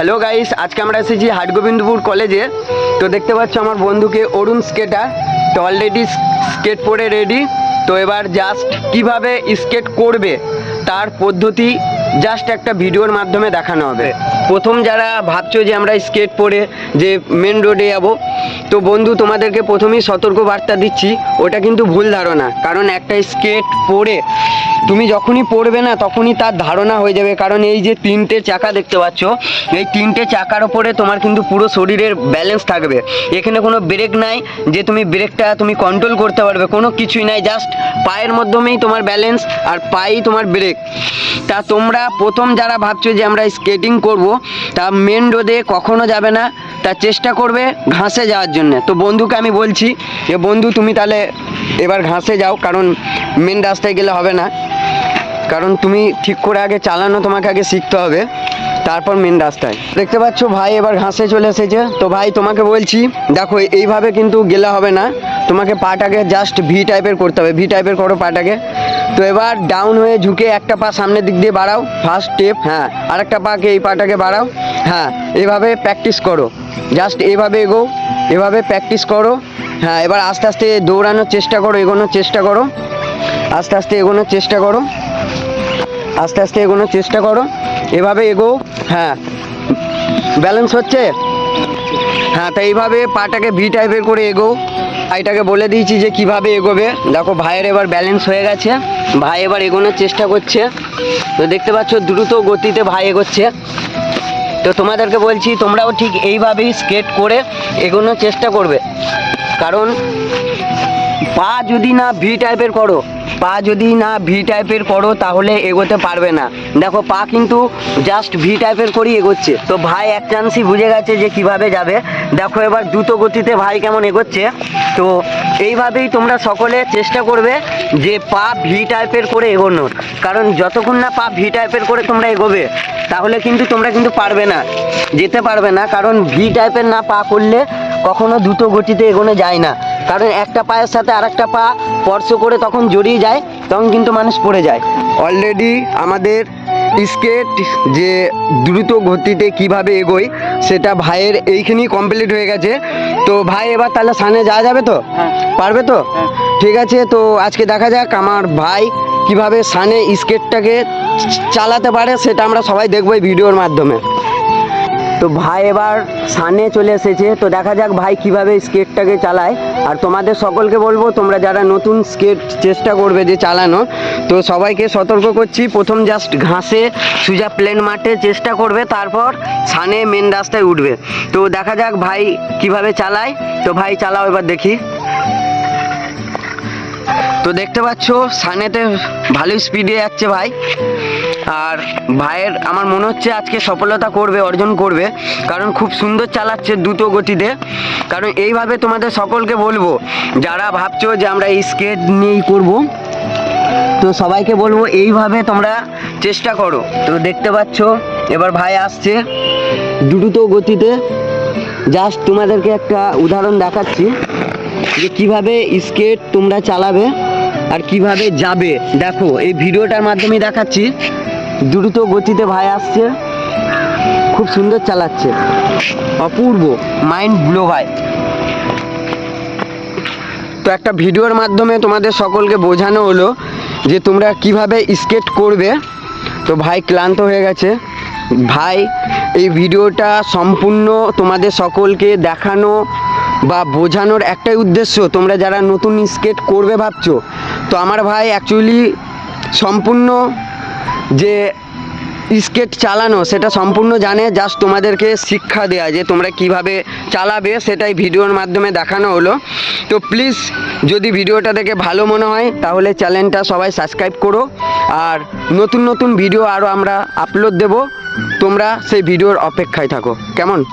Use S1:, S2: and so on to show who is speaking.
S1: Hello guys আজকে আমরা এসেছি হাটগোবিন্দপুর কলেজে। তো দেখতে পাচ্ছ আমার বন্ধুকে অরুণ স্কেটার। তো অলরেডি স্কেট পরে রেডি তো এবার জাস্ট কীভাবে স্কেট করবে, তার পদ্ধতি জাস্ট একটা ভিডিওর মাধ্যমে দেখানো হবে। প্রথম যারা ভাবছ যে আমরা স্কেট পরে যে মেন রোডে যাব, তো বন্ধু তোমাদেরকে প্রথমেই সতর্ক বার্তা দিচ্ছি, ওটা কিন্তু ভুল ধারণা। কারণ একটা স্কেট পরে তুমি যখনই পড়বে না, তখনই তার ধারণা হয়ে যাবে। কারণ এই যে তিনটে চাকা দেখতে পাচ্ছ, এই তিনটে চাকার ওপরে তোমার কিন্তু পুরো শরীরের ব্যালেন্স থাকবে। এখানে কোনো ব্রেক নাই, যে তুমি ব্রেকটা তুমি কন্ট্রোল করতে পারবে, কোনো কিছুই নাই। জাস্ট পায়ের মাধ্যমেই তোমার ব্যালেন্স আর পাই তোমার ব্রেক তা তোমরা প্রথম যারা ভাবছ যে আমরা স্কেটিং করব, তা মেন রোডে কখনো যাবে না। তা চেষ্টা করবে ঘাসে যাওয়ার জন্য। তো বন্ধুকে আমি বলছি যে, বন্ধু, তুমি তাহলে এবার ঘাসে যাও, কারণ মেন রাস্তায় গেলে হবে না। কারণ তুমি ঠিক করে আগে চালানো, তোমাকে আগে শিখতে হবে। তারপর মেন রাস্তায়। দেখতে পাচ্ছ, ভাই এবার ঘাসে চলে এসেছে। তো ভাই, তোমাকে বলছি, দেখো, এইভাবে কিন্তু গেলে হবে না। তোমাকে পাটাকে জাস্ট ভি টাইপের করতে হবে। ভি টাইপের করো পাটাকে। তো এবার ডাউন হয়ে ঝুঁকে একটা পা সামনের দিক দিয়ে বাড়াও। ফার্স্ট স্টেপ হ্যাঁ। আর আরেকটা পাকে এই পাটাকে বাড়াও। হ্যাঁ এভাবে প্র্যাকটিস করো। জাস্ট এভাবে এগো এভাবে প্র্যাকটিস করো। হ্যাঁ এবার আস্তে আস্তে দৌড়ানোর চেষ্টা করো, এগোনোর চেষ্টা করো। আস্তে আস্তে এগোনোর চেষ্টা করো। আস্তে আস্তে এগোনোর চেষ্টা করো। এভাবে এগো হ্যাঁ। ব্যালেন্স হচ্ছে? হ্যাঁ তো এইভাবে পাটাকে ভি টাইপের করে এগো। ভাইটাকে বলে দিয়েছি যে কীভাবে এগোবে। দেখো, ভাইয়ের এবার ব্যালেন্স হয়ে গেছে। ভাই এবার এগোনোর চেষ্টা করছে। তো দেখতে পাচ্ছ, দ্রুত গতিতে ভাই এগোচ্ছে। তো তোমাদেরকে বলছি, তোমরাও ঠিক এইভাবেই স্কেট করে এগোনোর চেষ্টা করবে। কারণ, পা যদি না ভি টাইপের করো পা যদি না ভি টাইপের করো, তাহলে এগোতে পারবে না। দেখো, পা কিন্তু জাস্ট ভি টাইপের করেই এগোচ্ছে। তো ভাই, এক চান্সই বুঝে গেছে যে কীভাবে যাবে। দেখো এবার দ্রুত গতিতে ভাই কেমন এগোচ্ছে। তো এইভাবেই তোমরা সকলে চেষ্টা করবে যে পা ভি টাইপের করে এগোনোর কারণ যতক্ষণ না পা ভি টাইপের করে তোমরা এগোবে, তাহলে কিন্তু তোমরা কিন্তু পারবে না, যেতে পারবে না। কারণ ভি টাইপের না পা করলে কখনো দ্রুত গতিতে এগোনো যায় না। কারণ একটা পায়ের সাথে আরেকটা পা স্পর্শ করে তখন জড়িয়ে যায় তখন কিন্তু মানুষ পড়ে যায়। অলরেডি আমাদের স্কেট যে দ্রুত গতিতে কীভাবে এগোয় সেটা ভাইয়ের এইখানেই কমপ্লিট হয়ে গেছে। তো ভাই এবার তাহলে সামনে যাওয়া যাবে তো?
S2: হ্যাঁ।
S1: পারবে তো? ঠিক আছে তো আজকে দেখা যাক আমার ভাই কীভাবে সানে স্কেটটাকে চালাতে পারে সেটা আমরা সবাই দেখব এই ভিডিওর মাধ্যমে। তো ভাই এবার সানে চলে এসেছে। তো দেখা যাক ভাই কীভাবে স্কেটটাকে চালায়। আর তোমাদের সকলকে বলব, তোমরা যারা নতুন স্কেট চেষ্টা করবে যে চালানো, তো সবাইকে সতর্ক করছি। প্রথম জাস্ট ঘাসে সুজা প্লেন মাঠে চেষ্টা করবে, তারপর সানে মেন রাস্তায় উঠবে। তো দেখা যাক ভাই কীভাবে চালায়। তো ভাই চালাও এবার দেখি। তো দেখতে পাচ্ছ, সানেতে ভালোই স্পিডে যাচ্ছে ভাই। আর ভাইয়ের, আমার মনে হচ্ছে আজকে সফলতা করবে, অর্জন করবে, কারণ খুব সুন্দর চালাচ্ছে দ্রুত গতিতে। কারণ এইভাবে তোমাদের সকলকে বলব, যারা ভাবছ যে আমরা এই স্কেট নিয়েই করব, তো সবাইকে বলব এইভাবে তোমরা চেষ্টা করো। তো দেখতে পাচ্ছ, এবার ভাই আসছে দ্রুত গতিতে। জাস্ট তোমাদেরকে একটা উদাহরণ দেখাচ্ছি, যে কীভাবে স্কেট তোমরা চালাবে আর কীভাবে যাবে। দেখো, এই ভিডিওটার মাধ্যমে দেখাচ্ছি। দ্রুত গতিতে ভাই আসছে। খুব সুন্দর চালাচ্ছে। অপূর্ব মাইন্ড ব্লো ভাই। তো একটা ভিডিওর মাধ্যমে তোমাদের সকলকে বোঝানো হলো যে তোমরা কীভাবে স্কেট করবে। তো ভাই ক্লান্ত হয়ে গেছে। ভাই, এই ভিডিওটা সম্পূর্ণ তোমাদের সকলকে দেখানো বা বোঝানোর একটাই উদ্দেশ্য। তোমরা যারা নতুন স্কেট করবে ভাবছ। তো আমার ভাই অ্যাকচুয়ালি সম্পূর্ণ যে স্কেট চালানো, সেটা সম্পূর্ণ জানে জাস্ট তোমাদেরকে শিক্ষা দেয়া যে তোমরা কীভাবে চালাবে, সেটাই ভিডিওর মাধ্যমে দেখানো হলো। তো প্লিজ যদি ভিডিওটা দেখে ভালো মনে হয়, তাহলে চ্যানেলটা সবাই সাবস্ক্রাইব করো। আর নতুন নতুন ভিডিও আরও আমরা আপলোড দেব। তোমরা সেই ভিডিওর অপেক্ষায় থাকো। কেমন?